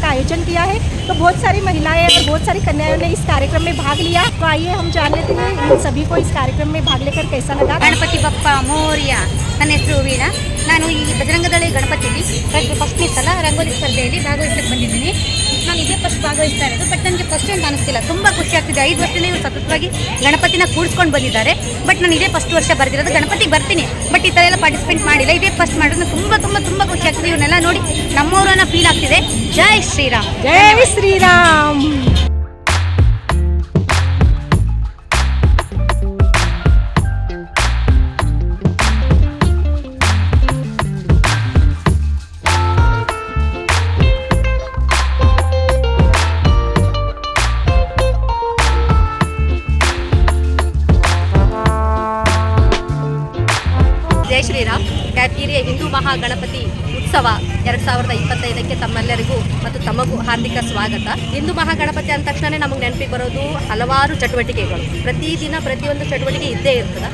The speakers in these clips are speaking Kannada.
का आयोजन किया है तो बहुत सारी महिलाएं और बहुत सारी कन्याओं ने इस कार्यक्रम में भाग लिया तो आइए हम जान लेते हैं इन सभी को इस कार्यक्रम में भाग लेकर कैसा लगा ಗಣಪತಿ ಬಪ್ಪ ಮೋರ್ಯ ನನ್ನ ಹೆಸರು ವೀಣಾ ನಾನು ಈ ಬಜರಂಗದಳಿ ಗಣಪತಿಲಿ ಫಸ್ಟ್ನೇ ಸಲ ರಂಗೋಲಿ ಸ್ಪರ್ಧೆಯಲ್ಲಿ ಭಾಗವಹಿಸಕ್ಕೆ ಬಂದಿದ್ದೀನಿ ನಾನು ಇದೇ ಫಸ್ಟ್ ಭಾಗವಹಿಸ್ತಾ ಇರೋದು ಬಟ್ ನನಗೆ ಫಸ್ಟ್ ಏನು ಅನಿಸ್ತಿಲ್ಲ ತುಂಬ ಖುಷಿ ಆಗ್ತಿದೆ ಐದು ವರ್ಷದಿಂದ ಇವರು ಸತತವಾಗಿ ಗಣಪತಿನ ಕೂಡಿಸ್ಕೊಂಡು ಬಂದಿದ್ದಾರೆ ಬಟ್ ನಾನು ಇದೇ ಫಸ್ಟ್ ವರ್ಷ ಬರ್ದಿರೋದು ಗಣಪತಿಗೆ ಬರ್ತೀನಿ ಬಟ್ ಈ ಥರ ಎಲ್ಲ ಪಾರ್ಟಿಸಿಪೇಟ್ ಮಾಡಿಲ್ಲ. ಇದೇ ಫಸ್ಟ್ ಮಾಡೋದು ತುಂಬ ತುಂಬ ತುಂಬ ಖುಷಿ ಆಗ್ತದೆ. ಇವನ್ನೆಲ್ಲ ನೋಡಿ ನಮ್ಮವರನ್ನ ಫೀಲ್ ಆಗ್ತಿದೆ. ಜೈ ಶ್ರೀರಾಮ್. ಜೈ ಶ್ರೀರಾಮ್. ಮಹಾಗಣಪತಿ ಉತ್ಸವ ಎರಡ್ ಸಾವಿರದ ಇಪ್ಪತ್ತೈದಕ್ಕೆ ತಮ್ಮೆಲ್ಲರಿಗೂ ಮತ್ತು ತಮಗೂ ಹಾರ್ದಿಕ ಸ್ವಾಗತ. ಹಿಂದೂ ಮಹಾಗಣಪತಿ ಅಂದ ತಕ್ಷಣ ನಮಗೆ ನೆನಪಿಗೆ ಬರೋದು ಹಲವಾರು ಚಟುವಟಿಕೆಗಳು. ಪ್ರತಿದಿನ ಪ್ರತಿಯೊಂದು ಚಟುವಟಿಕೆ ಇದ್ದೇ ಇರ್ತದೆ.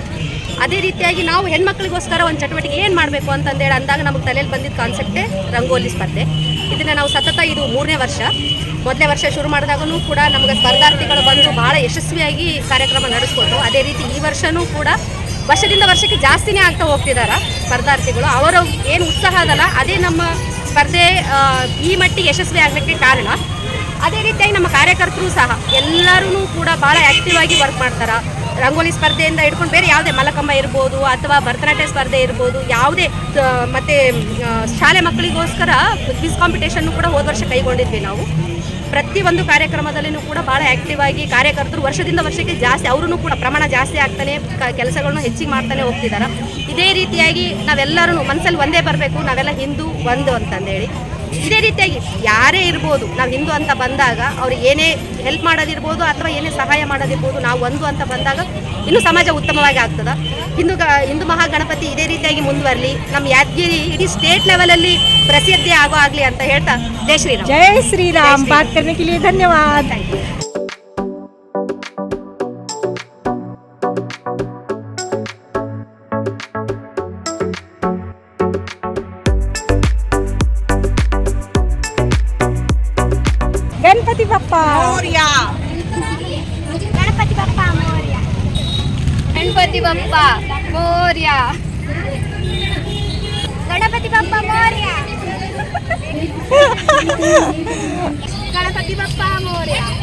ಅದೇ ರೀತಿಯಾಗಿ ನಾವು ಹೆಣ್ಮಕ್ಳಿಗೋಸ್ಕರ ಒಂದು ಚಟುವಟಿಕೆ ಏನು ಮಾಡಬೇಕು ಅಂತಂದೇಳಿ ಅಂದಾಗ ನಮಗೆ ತಲೆಯಲ್ಲಿ ಬಂದಿದ್ದ ಕಾನ್ಸೆಪ್ಟೇ ರಂಗೋಲಿ ಸ್ಪರ್ಧೆ. ಇದನ್ನು ನಾವು ಸತತ ಇದು ಮೂರನೇ ವರ್ಷ. ಮೊದಲೇ ವರ್ಷ ಶುರು ಮಾಡಿದಾಗೂ ಕೂಡ ನಮಗೆ ಸ್ಪರ್ಧಾರ್ಥಿಗಳು ಬಂದು ಭಾಳ ಯಶಸ್ವಿಯಾಗಿ ಕಾರ್ಯಕ್ರಮ ನಡೆಸ್ಕೊಟ್ರು. ಅದೇ ರೀತಿ ಈ ವರ್ಷವೂ ಕೂಡ ವರ್ಷದಿಂದ ವರ್ಷಕ್ಕೆ ಜಾಸ್ತಿನೇ ಆಗ್ತಾ ಹೋಗ್ತಿದ್ದಾರೆ ಸ್ಪರ್ಧಾರ್ಥಿಗಳು. ಅವರ ಏನು ಉತ್ಸಾಹ ಅದಲ್ಲ, ಅದೇ ನಮ್ಮ ಸ್ಪರ್ಧೆ ಈ ಮಟ್ಟಿಗೆ ಯಶಸ್ವಿ ಆಗಲಿಕ್ಕೆ ಕಾರಣ. ಅದೇ ರೀತಿಯಾಗಿ ನಮ್ಮ ಕಾರ್ಯಕರ್ತರು ಸಹ ಎಲ್ಲರೂ ಕೂಡ ಭಾಳ ಆ್ಯಕ್ಟಿವ್ ಆಗಿ ವರ್ಕ್ ಮಾಡ್ತಾರೆ. ರಂಗೋಲಿ ಸ್ಪರ್ಧೆಯಿಂದ ಹಿಡ್ಕೊಂಡು ಬೇರೆ ಯಾವುದೇ ಮಲಕಂಬ ಇರ್ಬೋದು ಅಥವಾ ಭರತನಾಟ್ಯ ಸ್ಪರ್ಧೆ ಇರ್ಬೋದು, ಯಾವುದೇ ಮತ್ತು ಶಾಲೆ ಮಕ್ಕಳಿಗೋಸ್ಕರ ಕ್ವಿಸ್ ಕಾಂಪಿಟೇಷನ್ನು ಕೂಡ ಹೋದ ವರ್ಷ ಕೈಗೊಂಡಿದ್ವಿ ನಾವು. ಪ್ರತಿಯೊಂದು ಕಾರ್ಯಕ್ರಮದಲ್ಲಿನೂ ಕೂಡ ಭಾಳ ಆಕ್ಟಿವ್ ಆಗಿ ಕಾರ್ಯಕರ್ತರು ವರ್ಷದಿಂದ ವರ್ಷಕ್ಕೆ ಜಾಸ್ತಿ ಅವರೂ ಕೂಡ ಪ್ರಮಾಣ ಜಾಸ್ತಿ ಆಗ್ತಾನೆ ಕೆಲಸಗಳನ್ನು ಹೆಚ್ಚಿಗೆ ಮಾಡ್ತಾನೆ ಹೋಗ್ತಿದ್ದಾರೆ ಇದೇ ರೀತಿಯಾಗಿ ನಾವೆಲ್ಲರೂ ಮನಸ್ಸಲ್ಲಿ ಒಂದೇ ಬರಬೇಕು, ನಾವೆಲ್ಲ ಹಿಂದೂ, ಒಂದು ಅಂತಂದೇಳಿ. ಇದೇ ರೀತಿಯಾಗಿ ಯಾರೇ ಇರ್ಬೋದು, ನಾವು ಹಿಂದೂ ಅಂತ ಬಂದಾಗ ಅವ್ರಿಗೆ ಏನೇ ಹೆಲ್ಪ್ ಮಾಡೋದಿರ್ಬೋದು ಅಥವಾ ಏನೇ ಸಹಾಯ ಮಾಡೋದಿರ್ಬೋದು, ನಾವು ಒಂದು ಅಂತ ಬಂದಾಗ ಇನ್ನು ಸಮಾಜ ಉತ್ತಮವಾಗಿ ಆಗ್ತದ. ಹಿಂದೂ ಹಿಂದೂ ಮಹಾಗಣಪತಿ ಇದೇ ರೀತಿಯಾಗಿ ಮುಂದುವರಲಿ. ನಮ್ಮ ಯಾದಗಿರಿ ಇಡೀ ಸ್ಟೇಟ್ ಲೆವೆಲಲ್ಲಿ ಪ್ರಸಿದ್ಧಿ ಆಗೋ ಆಗಲಿ ಅಂತ ಹೇಳ್ತಾ ಜಯ ಶ್ರೀರಾಮ್. ಜಯ ಶ್ರೀರಾಮ್. ಬಾತ್ ಧನ್ಯವಾದ. Moria. Ganapati Bappa Moria. Ganapati Bappa Moria.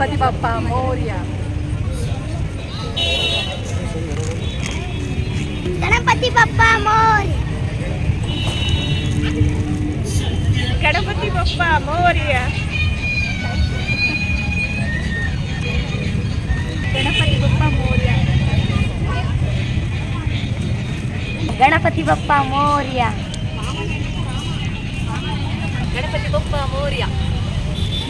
casa de papá, Moria. Estarão para ti, papá, Moria. Quero para ti, papá, Moria. Ganapati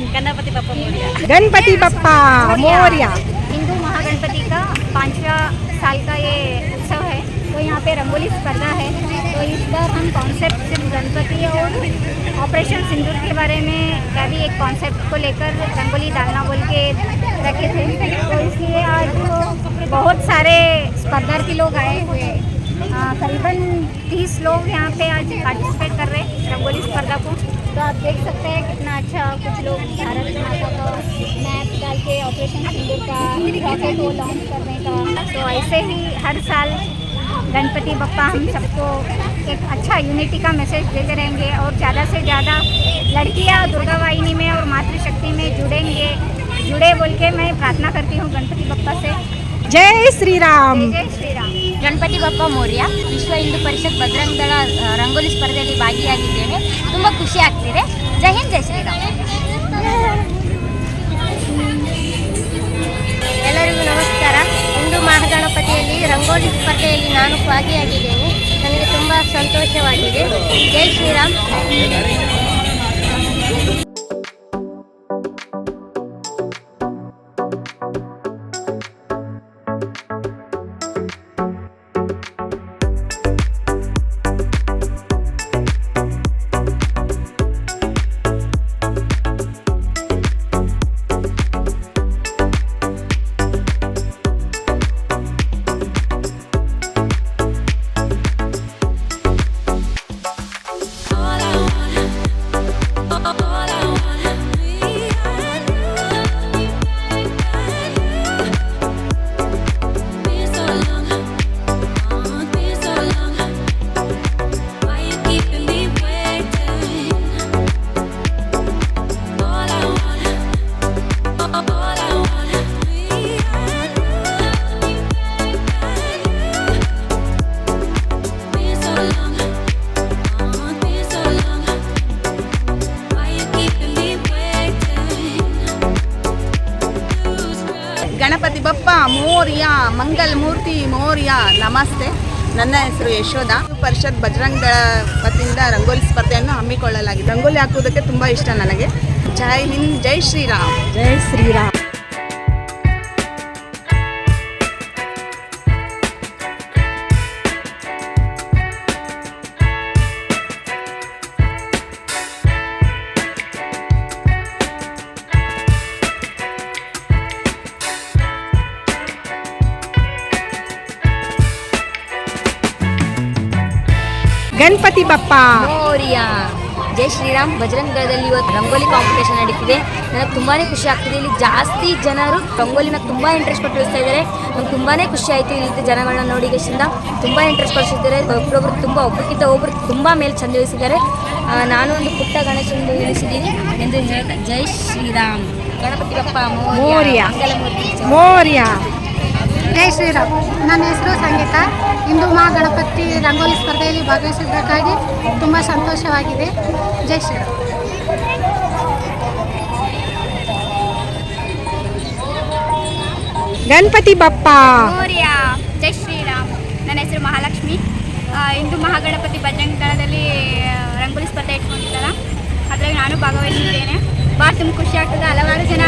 Ganpati Bappa Maurya. Ganpati Bappa Maurya. Hindu Mahaganapati का पांचवा साल का ये उत्सव है तो यहाँ पे रंगोली स्पर्धा है। तो इस बार हम कॉन्सेप्ट सिर्फ़ गणपति और ऑपरेशन सिंदूर के बारे में का भी एक कॉन्सेप्ट को लेकर रंगोली डालना बोल के रखे थे। तो इसलिए आज बहुत सारे स्पर्धार्थी लोग आए हुए हैं। करीबन तीस लोग यहाँ पे आज पार्टिसिपेट कर रहे हैं रंगोली स्पर्धा को। तो आप देख सकते हैं कितना अच्छा कुछ लोग भारत माता का मैप डाल के ऑपरेशन सिंधु का रॉकेट को लॉन्च करने का। तो ऐसे ही हर साल गणपति बप्पा हम सबको एक अच्छा यूनिटी का मैसेज देते रहेंगे और ज़्यादा से ज़्यादा लड़कियाँ दुर्गा वाहिनी में और मातृशक्ति में जुड़ेंगे। जुड़े बोल के मैं प्रार्थना करती हूँ गणपति बप्पा से। जय श्री राम। जय श्री राम। गणपति बप्पा मौर्या। ವಿಶ್ವ ಹಿಂದೂ ಪರಿಷತ್ ಭದ್ರಂಗ ದಳ ರಂಗೋಲಿ ಸ್ಪರ್ಧೆಯಲ್ಲಿ ಭಾಗಿಯಾಗಿದ್ದೇನೆ. ತುಂಬ ಖುಷಿ ಆಗ್ತಿದೆ. ಜೈ ಹಿಂದ್, ಜೈ ಶ್ರೀರಾಮ್. ಎಲ್ಲರಿಗೂ ನಮಸ್ಕಾರ. ಹಿಂದೂ ಮಹಾಗಣಪತಿಯಲ್ಲಿ ರಂಗೋಲಿ ಸ್ಪರ್ಧೆಯಲ್ಲಿ ನಾನು ಭಾಗಿಯಾಗಿದ್ದೇನೆ. ನನಗೆ ತುಂಬ ಸಂತೋಷವಾಗಿದೆ. ಜೈ ಶ್ರೀರಾಮ್. ಮೋರ್ಯ, ಮಂಗಲ್ ಮೂರ್ತಿ ಮೋರ್ಯ, ನಮಸ್ತೆ. ನನ್ನ ಹೆಸರು ಯಶೋಧ. ಪರಿಷತ್ ಬಜರಂಗ ದಳ ವತಿಯಿಂದ ರಂಗೋಲಿ ಸ್ಪರ್ಧೆಯನ್ನು ಹಮ್ಮಿಕೊಳ್ಳಲಾಗಿದೆ. ರಂಗೋಲಿ ಹಾಕುವುದಕ್ಕೆ ತುಂಬ ಇಷ್ಟ ನನಗೆ. ಜೈ ಹಿಂದ್, ಜೈ ಶ್ರೀರಾಮ್. ಜೈ ಶ್ರೀರಾಮ್. ಶ್ರೀರಾಮ್ ಬಜರಂಗದಲ್ಲಿ ಇವತ್ತು ರಂಗೋಲಿ ಕಾಂಪಿಟೇಷನ್ ನಡೀತಿದೆ. ನನಗೆ ತುಂಬಾ ಖುಷಿ ಆಗ್ತಿದೆ. ಇಲ್ಲಿ ಜಾಸ್ತಿ ಜನರು ರಂಗೋಲಿನ ತುಂಬ ಇಂಟ್ರೆಸ್ಟ್ ಕೊಟ್ಟಿಸ್ತಾ ಇದ್ದಾರೆ. ನಂಗೆ ತುಂಬಾ ಖುಷಿ ಆಯಿತು ಇಲ್ಲಿ ಜನಗಳನ್ನ ನೋಡಿ ಇಷ್ಟಿಂದ ತುಂಬ ಇಂಟ್ರೆಸ್ಟ್ ಕೊಡಿಸಿದ್ದಾರೆ. ಒಬ್ಬರೊಬ್ರು ತುಂಬ ಒಬ್ಬರಿಗಿಂತ ಒಬ್ಬರು ತುಂಬ ಮೇಲೆ ಚಂದ ಇಳಿಸಿದ್ದಾರೆ. ನಾನು ಒಂದು ಪುಟ್ಟ ಗಣೇಶನನ್ನು ಇಳಿಸಿದ್ದೀನಿ. ಎಂದು ಹೇಳ್ತಾ ಜೈ ಶ್ರೀರಾಮ್. ಗಣಪತಿ ಬಪ್ಪ ಮೌರ್ಯ. ಮೌರ್ಯ. ಜೈ. ಶ್ರೀರಾಮ್. ನನ್ನ ಹೆಸರು ಸಂಗೀತ. ಹಿಂದೂ ಮಹಾಗಣಪತಿ ರಂಗೋಲಿ ಸ್ಪರ್ಧೆಯಲ್ಲಿ ಭಾಗವಹಿಸಿದ್ದಕ್ಕಾಗಿ ತುಂಬ ಸಂತೋಷವಾಗಿದೆ. ಜೈ ಶ್ರೀರಾಮ್. ಗಣಪತಿ ಬಪ್ಪ. ಮೌರ್ಯ ಜೈ ಶ್ರೀರಾಮ್. ನನ್ನ ಹೆಸರು ಮಹಾಲಕ್ಷ್ಮಿ. ಇಂದು ಹಿಂದೂ ಮಹಾಗಣಪತಿ ಬಜರಂಗ ದಳದಲ್ಲಿ ರಂಗೋಲಿ ಸ್ಪರ್ಧೆ ಇಟ್ಕೊಂಡಿದ್ದಾರೆ ಅದರಲ್ಲಿ ನಾನು ಭಾಗವಹಿಸಿದ್ದೇನೆ. ಭಾಳ ತುಂಬ ಖುಷಿ ಆಗ್ತದೆ. ಹಲವಾರು ಜನ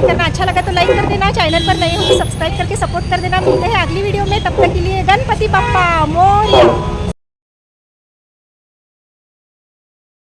कमेंट करना अच्छा लगा तो लाइक कर देना, चैनल पर नए हो तो सब्सक्राइब करके सपोर्ट कर देना। मिलते हैं अगली वीडियो में, तब तक के लिए गणपति पप्पा मोरिया।